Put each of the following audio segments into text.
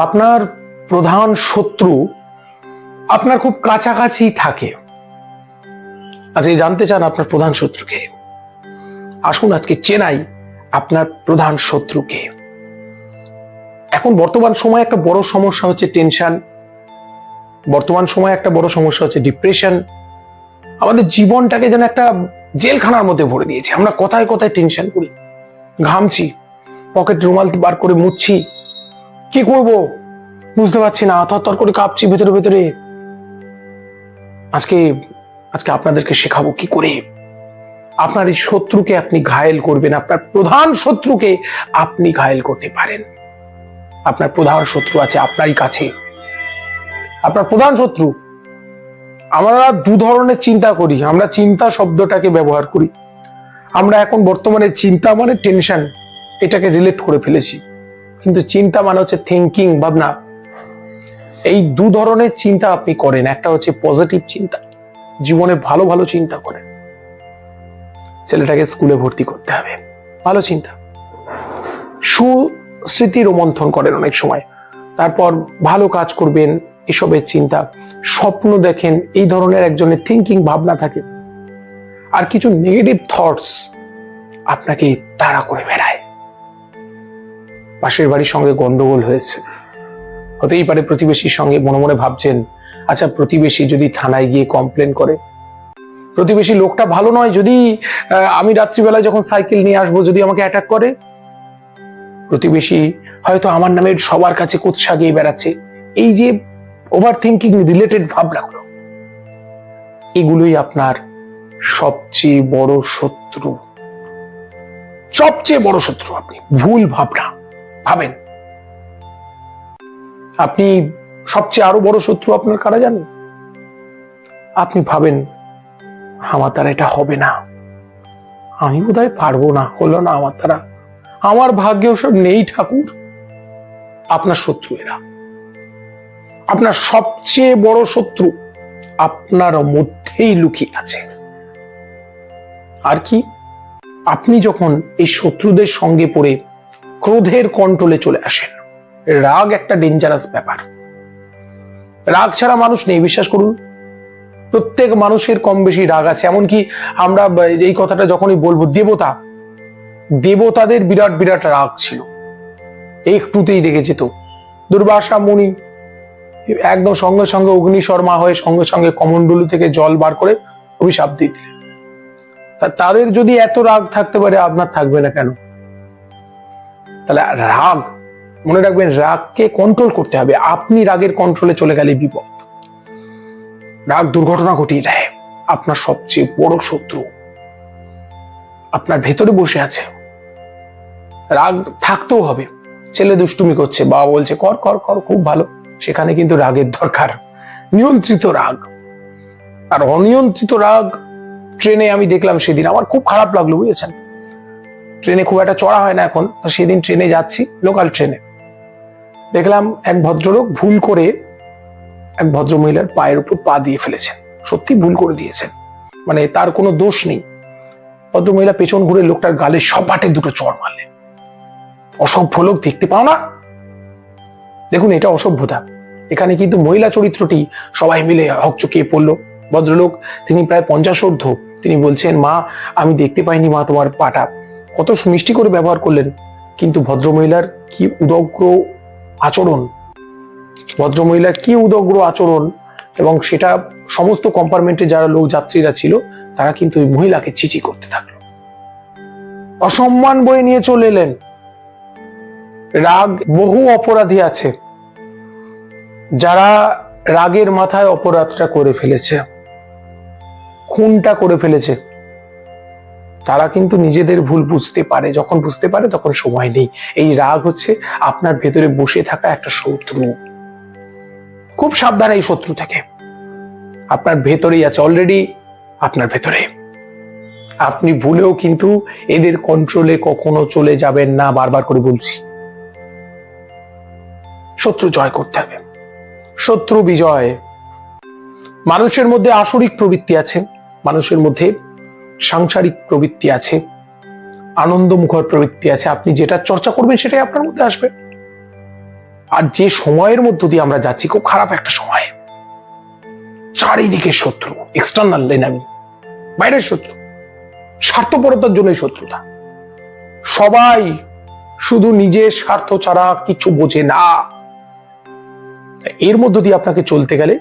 আপনার প্রধান শত্রু আপনার খুব কাছাকাছি থাকে। আজকে জানতে চান আপনার প্রধান শত্রুকে? আসুন আজকে চেনাই আপনার প্রধান শত্রুকে। এখন বর্তমান সময়ে একটা বড় সমস্যা হচ্ছে টেনশন বর্তমান সময়ে একটা বড় সমস্যা হচ্ছে ডিপ্রেশন আমাদের জীবনটাকে যেন একটা জেলখানার মধ্যে ভরে দিয়েছে। আমরা কথায় কথায় টেনশন করি, ঘামছি পকেট রুমাল বার করে মুছছি কি করব? বুঝতে পারছি না থর করে কাঁপছি ভেতরে ভেতরে। আজকে আজকে আপনাদেরকে শেখাবো কি করে আপনার এই শত্রুকে আপনি ঘায়েল করবেন, আপনার প্রধান শত্রুকে আপনি ঘায়েল করতে পারেন। আপনার প্রধান শত্রু আছে আপনারই কাছে। আপনার প্রধান শত্রু, আমরা দু ধরনের চিন্তা করি, আমরা চিন্তা শব্দটাকে ব্যবহার করি। আমরা এখন বর্তমানে চিন্তা মানে টেনশন, এটাকে রিলেট করে ফেলেছি। কিন্তু চিন্তা মানে হচ্ছে থিঙ্কিং ভাবনা। এই দু ধরনের চিন্তা আপনি করেন। একটা হচ্ছে পজিটিভ চিন্তা। জীবনে ভালো ভালো চিন্তা করেন। ছেলেটাকে স্কুলে ভর্তি করতে হবে। ভালো চিন্তা। সুস্মৃতি রোমন্থন করেন অনেক সময়। তারপর ভালো কাজ করবেন, এসবের চিন্তা। স্বপ্ন দেখেন, এই ধরনের একজনের থিঙ্কিং ভাবনা থাকে। আর কিছু নেগেটিভ থটস আপনাকে তাড়া করে বেড়ায়। পাশের বাড়ির সঙ্গে গন্ডগোল হয়েছে। হতেই পারে প্রতিবেশীর সঙ্গে মনে মনে ভাবছেন আচ্ছা প্রতিবেশী যদি থানায় গিয়ে কমপ্লেন করে? প্রতিবেশী লোকটা ভালো নয়, যদি আমি রাত্রিবেলায় যখন সাইকেল নিয়ে আসব, যদি আমাকে অ্যাটাক করে? প্রতিবেশী হয়তো আমার নামে সবার কাছে কুৎসা গিয়ে বেড়াচ্ছে। এই যে ওভার থিঙ্কিং রিলেটেড ভাবনাগুলো, এগুলোই আপনার সবচেয়ে বড় শত্রু। সবচেয়ে বড় শত্রু আপনি, ভুল ভাবনা। ভাবেন। আপনি সবচেয়ে আরও বড় শত্রু আপনার কারা জানেন? আপনি ভাবেন, আমার দ্বারা এটা হবে না। আমি বোধহয় পারব না। হলো না আমার দ্বারা। আমার ভাগ্যে ওসব নেই ঠাকুর। আপনার শত্রু এরা। আপনার সবচেয়ে বড় শত্রু আপনার মধ্যেই লুকিয়ে আছে। আর কি? আপনি যখন এই শত্রুদের সঙ্গে পড়ে ক্রোধের কন্ট্রোলে চলে আসেন। রাগ একটা ডেঞ্জারাস ব্যাপার। রাগ ছাড়া মানুষ নেই, বিশ্বাস করুন। প্রত্যেক মানুষের কম বেশি রাগ আছে। এমনকি আমরা এই কথাটা যখনই বলব, দেবতা, দেবতাদের বিরাট বিরাট রাগ ছিল। একটুতেই রেগে যেত। দুর্বাসা মুনি একদম সঙ্গে সঙ্গে অগ্নি শর্মা হয়ে সঙ্গে সঙ্গে কমন্ডলু থেকে জল বার করে অভিশাপ দিলেন। তাদের যদি এত রাগ থাকতে পারে, আপনার থাকবে না কেন? তাহলে রাগ, মনে রাখবেন রাগকে কন্ট্রোল করতে হবে। আপনি রাগের কন্ট্রোলে চলে গেলে বিপদ। রাগ দুর্ঘটনা ঘটিয়ে দেয়। আপনার সবচেয়ে বড় শত্রু আপনার ভেতরে বসে আছে। রাগ থাকতেও হবে। ছেলে দুষ্টুমি করছে, বাবা বলছে, কর কর কর, খুব ভালো। সেখানে কিন্তু রাগের দরকার। নিয়ন্ত্রিত রাগ। আর অনিয়ন্ত্রিত রাগ ট্রেনে আমি দেখলাম সেদিন। আমার খুব খারাপ লাগল, বুঝেছেন? ট্রেনে খুব একটা চড়া হয় না এখন সেদিন ট্রেনে যাচ্ছি লোকাল ট্রেনে। দেখলাম এক ভদ্রলোক ভুল করে এক ভদ্র মহিলার পায়ের উপর পা দিয়ে ফেলেছেন। সত্যি ভুল করে দিয়েছেন। মানে তার কোনো দোষ নেই। ভদ্র মহিলা পেছন ঘুরে লোকটার গালে সপাটে দুটো চড় মারলেন। অসভ্য লোক দেখতে পাও না? দেখুন, এটা অসভ্যতা। এখানে কিন্তু মহিলা চরিত্রটি সবাই মিলে হকচকিয়ে পড়ল। ভদ্রলোক, তিনি প্রায় পঞ্চাশ ঊর্ধ্ব। তিনি বলছেন, মা, আমি দেখতে পাইনি মা, তোমার পাটা। কত মিষ্টি করে ব্যবহার করলেন, কিন্তু ভদ্রমহিলার কি উদগ্র আচরণ? ভদ্রমহিলার কি উদগ্র আচরণ? এবং সেটা সমস্ত কম্পার্টমেন্টে যারা লোক যাত্রীরা ছিল, তারা কিন্তু ওই মহিলাকে চিচি করতে থাকল। অসম্মান বয়ে নিয়ে চলে এলেন। রাগ বহু অপরাধী আছে, যারা রাগের মাথায় অপরাধটা করে ফেলেছে, খুনটা করে ফেলেছে। তারা কিন্তু নিজেদের ভুল বুঝতে পারে, যখন বুঝতে পারে তখন সময় নেই। এই রাগ হচ্ছে আপনার ভেতরে বসে থাকা একটা শত্রু। খুব সাবধান এই শত্রু থেকে। আপনার ভেতরেই আছে অলরেডি আপনার ভেতরে। আপনি ভুলেও কিন্তু এদের কন্ট্রোলে কখনো চলে যাবেন না, বারবার করে বলছি। শত্রু জয় করতে হবে। শত্রু বিজয়। মানুষের মধ্যে আসরিক প্রবৃত্তি আছে। মানুষের মধ্যে সাংসারিক প্রবৃত্তি আছে, আনন্দমুখর প্রবৃত্তি আছে, আপনি যেটা চর্চা করবেন সেটাই আপনার মধ্যে আসবে। আর যে সময়ের মধ্য দিয়ে আমরা যাচ্ছি, খুব খারাপ একটা সময়। চারিদিকে শত্রু এক্সটার্নাল এনামি বাইরের শত্রু, স্বার্থপরতার জন্যই শত্রুতা। সবাই শুধু নিজের স্বার্থ ছাড়া কিছু বোঝে না। এর মধ্য দিয়ে আপনাকে চলতে গেলে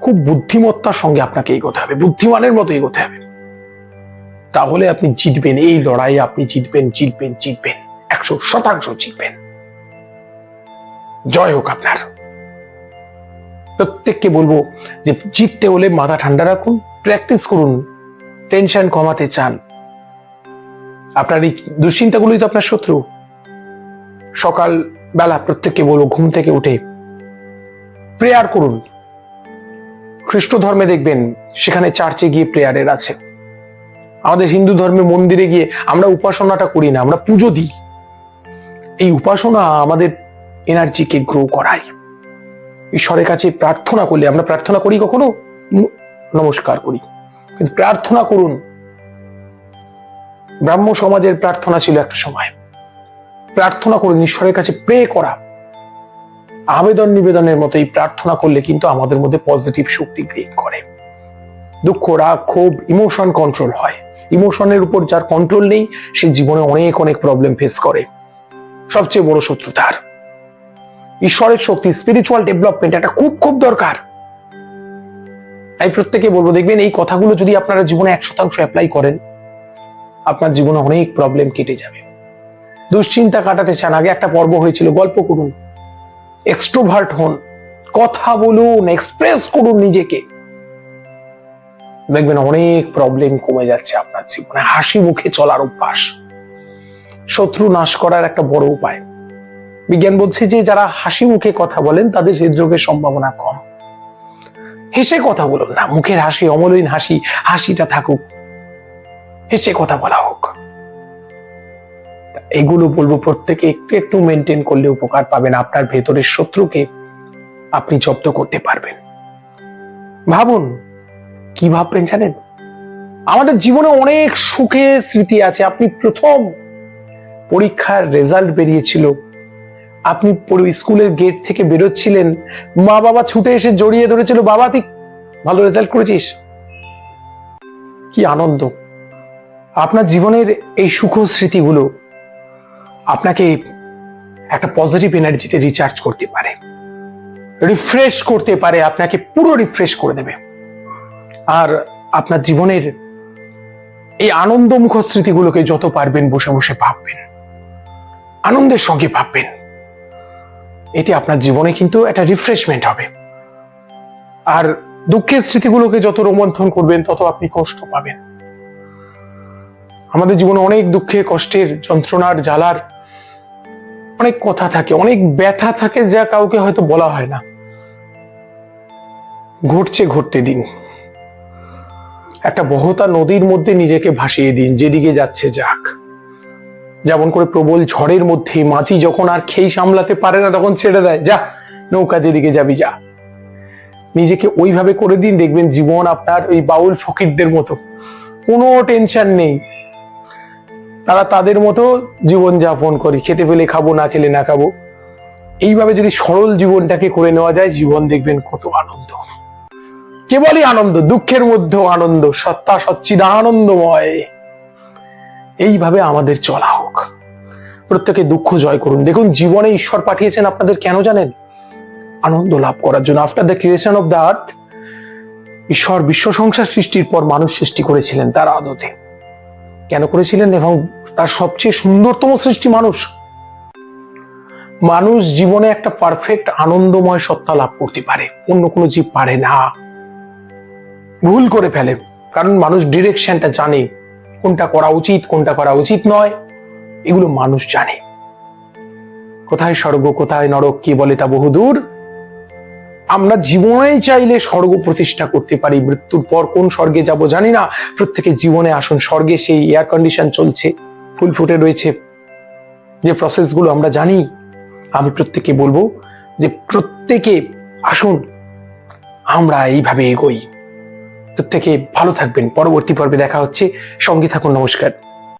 খুব বুদ্ধিমত্তার সঙ্গে আপনাকে এগোতে হবে, বুদ্ধিমানের মতো এগোতে হবে। তাহলে আপনি জিতবেন, এই লড়াইয়ে আপনি জিতবেন জিতবেন জিতবেন, একশো শতাংশ জিতবেন। জয় হোক আপনার। প্রত্যেককে বলব যে জিততে হলে মাথা ঠান্ডা রাখুন, প্র্যাকটিস করুন, টেনশন কমাতে চান। আপনার এই দুশ্চিন্তাগুলোই তো আপনার শত্রু। সকাল বেলা প্রত্যেককে বলব ঘুম থেকে উঠে প্রেয়ার করুন। খ্রিস্ট ধর্মে দেখবেন সেখানে চার্চে গিয়ে প্রেয়ারের আছে। আমাদের হিন্দু ধর্মে মন্দিরে গিয়ে আমরা উপাসনাটা করি না, আমরা পুজো দিই। এই উপাসনা আমাদের এনার্জিকে গ্রো করায়। ঈশ্বরের কাছে প্রার্থনা করলে, আমরা প্রার্থনা করি কখনো? নমস্কার করি। কিন্তু প্রার্থনা করুন। ব্রাহ্ম সমাজের প্রার্থনা ছিল একটা সময়। প্রার্থনা করুন, ঈশ্বরের কাছে প্রে করা। আবেদন নিবেদনের মতো এই প্রার্থনা করলে কিন্তু আমাদের মধ্যে পজিটিভ শক্তি ক্রিয়েট করে। দুঃখ, রাগ, ক্ষোভ ইমোশন কন্ট্রোল হয়। ইমোশনের উপর যার কন্ট্রোল নেই, সে জীবনে অনেক অনেক প্রবলেম ফেস করে। সবচেয়ে বড় শত্রু তার। ঈশ্বরের শক্তি স্পিরিচুয়াল ডেভেলপমেন্ট এটা খুব খুব দরকার। তাই প্রত্যেকে বলব, দেখবেন এই কথাগুলো যদি আপনারা জীবনে এক শতাংশ অ্যাপ্লাই করেন, আপনার জীবনে অনেক প্রবলেম কেটে যাবে। দুশ্চিন্তা কাটাতে চান, আগে একটা পর্ব হয়েছিল, গল্প করুন। এক্সট্রোভার্ট হন, কথা বলুন এক্সপ্রেস করুন নিজেকে। দেখবেন অনেক প্রবলেম কমে যাচ্ছে আপনার জীবনে। হাসি মুখে চলার অভ্যাস। শত্রু নাশ করার একটা বড় উপায়। বিজ্ঞান বলছে যে, যারা হাসি মুখে কথা বলেন, তাদের হৃদরোগের সম্ভাবনা কম। হেসে কথা বলুন না। মুখের হাসি, অমলিন হাসি, হাসিটা থাকুক। হেসে কথা বলা হোক। এগুলো বলব প্রত্যেকে একটু একটু মেনটেন করলে উপকার পাবেন। আপনার ভেতরের শত্রুকে আপনি জব্দ করতে পারবেন। ভাবুন কি ভাববেন জানেন? আমাদের জীবনে অনেক সুখের স্মৃতি আছে। আপনি প্রথম পরীক্ষার রেজাল্ট বেরিয়েছিল। আপনি স্কুলের গেট থেকে বেরোচ্ছিলেন। মা বাবা ছুটে এসে জড়িয়ে ধরেছিল, বাবা, তুই ভালো রেজাল্ট করেছিস। কি আনন্দ। আপনার জীবনের এই সুখ স্মৃতিগুলো আপনাকে একটা পজিটিভ এনার্জিতে রিচার্জ করতে পারে। রিফ্রেশ করতে পারে, আপনাকে পুরো রিফ্রেশ করে দেবে। আর আপনার জীবনের এই আনন্দমুখ স্মৃতিগুলোকে যত পারবেন বসে বসে ভাববেন। আনন্দের সঙ্গে ভাববেন। এটি আপনার জীবনে কিন্তু একটা রিফ্রেশমেন্ট হবে। আর দুঃখের স্মৃতিগুলোকে যত রোমন্থন করবেন, তত আপনি কষ্ট পাবেন। আমাদের জীবনে অনেক দুঃখের কষ্টের যন্ত্রণার, জ্বালার অনেক কথা থাকে, অনেক ব্যথা থাকে যা কাউকে হয়তো বলা হয় না। ঘটছে ঘটতে দিন। একটা বহতা নদীর মধ্যে নিজেকে ভাসিয়ে দিন, যেদিকে যাচ্ছে যাক। যেমন করে প্রবল ঝড়ের মধ্যে মাঝি যখন আর খেই সামলাতে পারে না, তখন ছেড়ে দেয়। যা, নৌকা যেদিকে যাবি যা। নিজেকে ওইভাবে করে দিন, দেখবেন জীবন আপনার ওই বাউল ফকিরদের মতো। কোনো টেনশন নেই। তারা তাদের মতো জীবন যাপন করি। খেতে পেলে খাব, না খেলে না খাব। এইভাবে যদি সরল জীবনটাকে করে নেওয়া যায়, জীবন দেখবেন কত আনন্দ। কেবলই আনন্দ, দুঃখের মধ্যেও আনন্দ, সত্তা সচ্চিদা আনন্দময় এইভাবে আমাদের চলা হোক। প্রত্যেকে দুঃখ জয় করুন। দেখুন, জীবনে ঈশ্বর পাঠিয়েছেন আপনাদের কেন জানেন? আনন্দ লাভ করার জন্য। After the creation of the earth ঈশ্বর বিশ্ব সংসার সৃষ্টির পর মানুষ সৃষ্টি করেছিলেন তার আদতে। কেন করেছিলেন? এবং তার সবচেয়ে সুন্দরতম সৃষ্টি মানুষ। মানুষ জীবনে একটা পারফেক্ট আনন্দময় সত্তা লাভ করতে পারে। অন্য কোনো জীব পারে না। ভুল করে ফেলে। কারণ মানুষ ডিরেকশনটা জানে, কোনটা করা উচিত, কোনটা করা উচিত নয়। এগুলো মানুষ জানে। কোথায় স্বর্গ, কোথায় নরক, কি বলে তা বহুদূর? আমরা জীবনে চাইলে স্বর্গ প্রতিষ্ঠা করতে পারি। মৃত্যুর পর কোন স্বর্গে যাব জানি না। প্রত্যেকে জীবনে আসুন, স্বর্গে সেই এয়ার কন্ডিশন চলছে। ফুল ফুটে রয়েছে। যে প্রসেসগুলো আমরা জানি, আমি প্রত্যেককে বলব যে প্রত্যেকে আসুন, আমরা এইভাবে এগোই। প্রত্যেকে ভালো থাকবেন। পরবর্তী পর্বে দেখা হচ্ছে। সঙ্গে থাকুন নমস্কার।